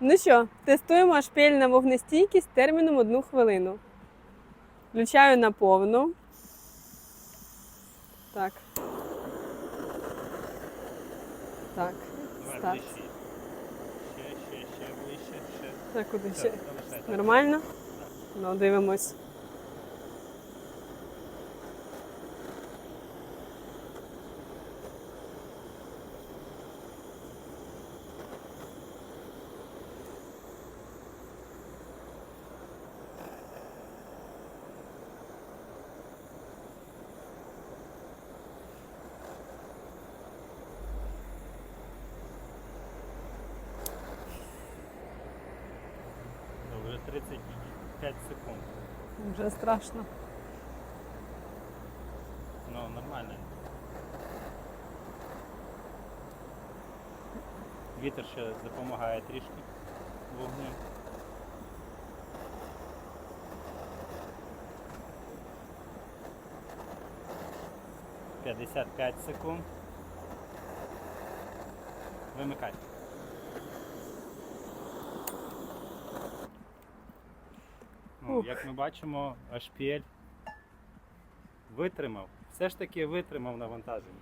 Ну що, тестуємо шпиль на вогнестійкість терміном одну хвилину. Включаю на повну. Так. Так. Старт. Ще, ще, ще ближче, ще. Так, куди ще? Нормально? Ну, дивимось. Ну, Вже 35 секунд. Вже страшно. Ну, нормально. Вітер ще допомагає трішки вогню. П'ятдесят п'ять секунд. Вимикай. Як ми бачимо, HPL витримав. Все ж таки витримав навантаження.